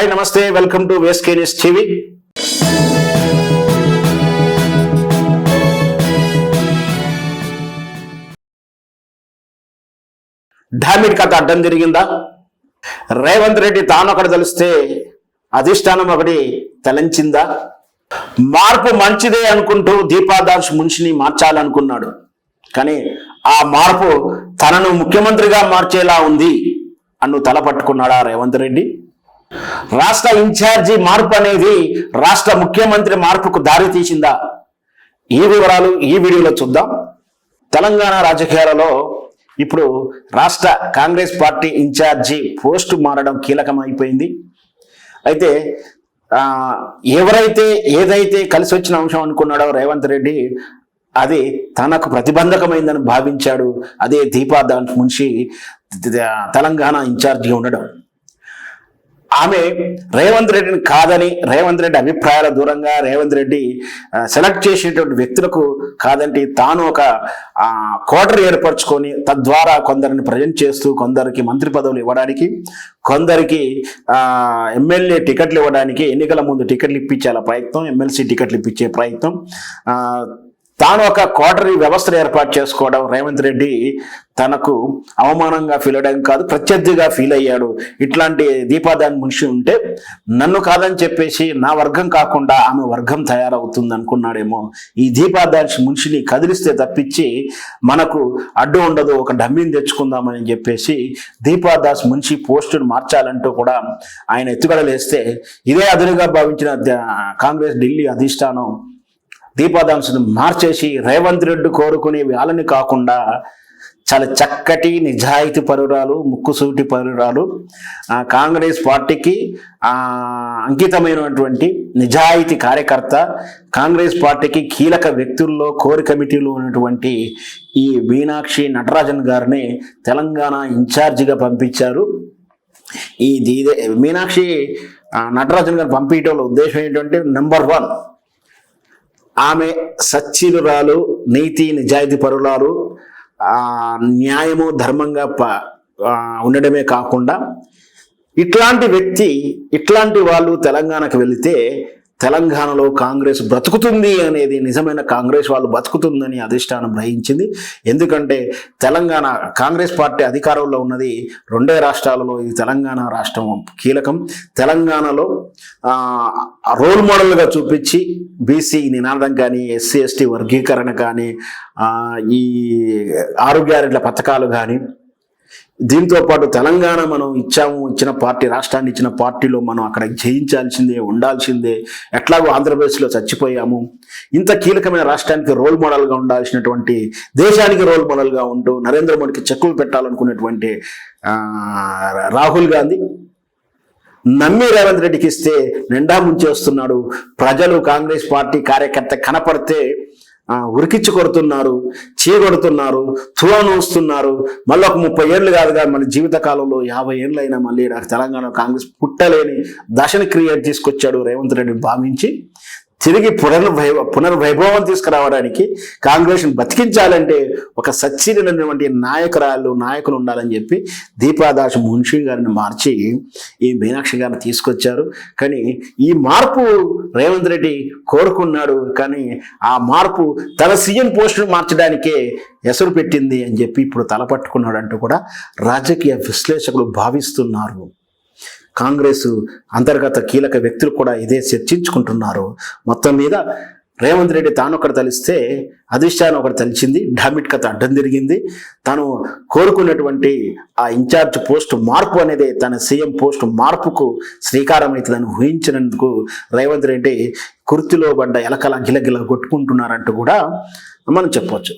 Hi నమస్తే welcome to వేస్కే news TV. Damn it కథ అడ్డం తిరిగిందా? రేవంత్ రెడ్డి తాను ఒకటి తెలిస్తే అధిష్టానం ఒకటి తలంచిందా? మార్పు మంచిదే అనుకుంటూ దీపాదాస్ మున్షిని మార్చాలనుకున్నాడు. కానీ ఆ మార్పు తనను ముఖ్యమంత్రిగా మార్చేలా ఉంది అన్ను తల పట్టుకున్నాడా రేవంత్ రెడ్డి? రాష్ట్ర ఇన్ఛార్జి మార్పు అనేది రాష్ట్ర ముఖ్యమంత్రి మార్పుకు దారి తీసిందా? ఈ వివరాలు ఈ వీడియోలో చూద్దాం. తెలంగాణ రాజకీయాలలో ఇప్పుడు రాష్ట్ర కాంగ్రెస్ పార్టీ ఇన్ఛార్జి పోస్టు మారడం కీలకమైపోయింది. అయితే ఎవరైతే ఏదైతే కలిసి వచ్చిన అంశం అనుకున్నాడో రేవంత్ రెడ్డి అది తనకు ప్రతిబంధకమైందని భావించాడు. అదే దీపాదాన్ మున్షి తెలంగాణ ఇన్ఛార్జిగా ఉండడం. ఆమె రేవంత్ రెడ్డిని కాదని రేవంత్ రెడ్డి అభిప్రాయాల దూరంగా రేవంత్ రెడ్డి సెలెక్ట్ చేసినటువంటి వ్యక్తులకు కాదంటే తాను ఒక ఆ, ఏర్పరచుకొని తద్వారా కొందరిని ప్రజెంట్ చేస్తూ కొందరికి మంత్రి పదవులు ఇవ్వడానికి కొందరికి ఎమ్మెల్యే టికెట్లు ఇవ్వడానికి ఎన్నికల ముందు టికెట్లు ఇప్పించాల ప్రయత్నం ఎమ్మెల్సీ టికెట్లు ఇప్పించే ప్రయత్నం తాను ఒక క్వార్టరీ వ్యవస్థను ఏర్పాటు చేసుకోవడం రేవంత్ రెడ్డి తనకు అవమానంగా ఫీల్ అవ్వడం కాదు ప్రత్యర్థిగా ఫీల్ అయ్యాడు. ఇట్లాంటి దీపాదాన్ మునిషి ఉంటే నన్ను కాదని చెప్పేసి నా వర్గం కాకుండా ఆమె వర్గం తయారవుతుంది అనుకున్నాడేమో. ఈ దీపాదాన్ మునిషిని కదిలిస్తే తప్పించి మనకు అడ్డు ఉండదు ఒక డమ్మిని తెచ్చుకుందామని చెప్పేసి దీపాదాస్ మున్షి పోస్టును మార్చాలంటూ కూడా ఆయన ఎత్తుగడలేస్తే ఇదే అదునుగా భావించిన కాంగ్రెస్ ఢిల్లీ అధిష్టానం దీపాదాంశను మార్చేసి రేవంత్ రెడ్డి కోరుకునే వాళ్ళని కాకుండా చాలా చక్కటి నిజాయితీ పరురాలు ముక్కుసూటి పరురాలు కాంగ్రెస్ పార్టీకి అంకితమైనటువంటి నిజాయితీ కార్యకర్త కాంగ్రెస్ పార్టీకి కీలక వ్యక్తుల్లో కోర్ కమిటీలో ఉన్నటువంటి ఈ మీనాక్షి నటరాజన్ గారిని తెలంగాణ ఇన్ఛార్జిగా పంపించారు. ఈ దీదే మీనాక్షి నటరాజన్ గారు పంపించడంలో ఉద్దేశం ఏంటంటే నెంబర్ వన్ ఆమె సచ్చిలురాలు నీతి నిజాయితీ పరులాలు న్యాయము ధర్మంగా ప ఉండడమే కాకుండా ఇట్లాంటి వ్యక్తి ఇట్లాంటి వాళ్ళు తెలంగాణకు వెళితే తెలంగాణలో కాంగ్రెస్ బ్రతుకుతుంది అనేది నిజమైన కాంగ్రెస్ వాళ్ళు బతుకుతుందని అధిష్టానం గ్రహించింది. ఎందుకంటే తెలంగాణ కాంగ్రెస్ పార్టీ అధికారంలో ఉన్నది రెండే రాష్ట్రాలలో ఇది తెలంగాణ రాష్ట్రం కీలకం. తెలంగాణలో రోల్ మోడల్గా చూపించి బీసీ నినాదం కానీ ఎస్సీ ఎస్టీ వర్గీకరణ కానీ ఈ ఈ ఆరోగ్యారెడ్ల పథకాలు కానీ దీంతో పాటు తెలంగాణ మనం ఇచ్చాము ఇచ్చిన పార్టీ రాష్ట్రాన్ని ఇచ్చిన పార్టీలో మనం అక్కడ జయించాల్సిందే ఉండాల్సిందే ఎట్లాగో ఆంధ్రప్రదేశ్లో చచ్చిపోయాము. ఇంత కీలకమైన రాష్ట్రానికి రోల్ మోడల్గా ఉండాల్సినటువంటి దేశానికి రోల్ మోడల్గా ఉంటూ నరేంద్ర మోడీకి చెక్కులు పెట్టాలనుకునేటువంటి రాహుల్ గాంధీ నమ్మి రేవంత్ రెడ్డికి ఇస్తే నిండా ముంచేస్తున్నాడు. ప్రజలు కాంగ్రెస్ పార్టీ కార్యకర్త కనపడితే ఉరికిచ్చి కొడుతున్నారు చీకొడుతున్నారు తులనూస్తున్నారు వస్తున్నారు. మళ్ళీ ఒక ముప్పై ఏళ్ళు కాదుగా మన జీవిత కాలంలో యాభై ఏళ్ళు అయినా మళ్ళీ నాకు తెలంగాణ కాంగ్రెస్ పుట్టలేని దశను క్రియేట్ తీసుకొచ్చాడు రేవంత్ రెడ్డి భావించి. తిరిగి పునర్వై పునర్వైభవం తీసుకురావడానికి కాంగ్రెస్ని బతికించాలంటే ఒక సచ్చినటువంటి నాయకురాలు నాయకులు ఉండాలని చెప్పి దీపాదాస్ మున్షి గారిని మార్చి ఈ మీనాక్షి గారిని తీసుకొచ్చారు. కానీ ఈ మార్పు రేవంత్ రెడ్డి కోరుకున్నాడు. కానీ ఆ మార్పు తన సీఎం పోస్టును మార్చడానికే ఎసరు పెట్టింది అని చెప్పి ఇప్పుడు తలపట్టుకున్నాడు అంటూ కూడా రాజకీయ విశ్లేషకులు భావిస్తున్నారు. కాంగ్రెస్ అంతర్గత కీలక వ్యక్తులు కూడా ఇదే చర్చించుకుంటున్నారు. మొత్తం మీద రేవంత్ రెడ్డి తాను ఒకటి తలిస్తే అధిష్టానం ఒకటి తలిచింది. డామిట్ కథ అడ్డం జరిగింది తాను కోరుకున్నటువంటి ఆ ఇన్ఛార్జ్ పోస్ట్ మార్పు అనేది తన సీఎం పోస్ట్ మార్పుకు శ్రీకారం అవుతుందని ఊహించినందుకు రేవంత్ రెడ్డి కుర్తిలో పడ్డ ఎలకల గిలగిల కొట్టుకుంటున్నారంటూ కూడా మనం చెప్పవచ్చు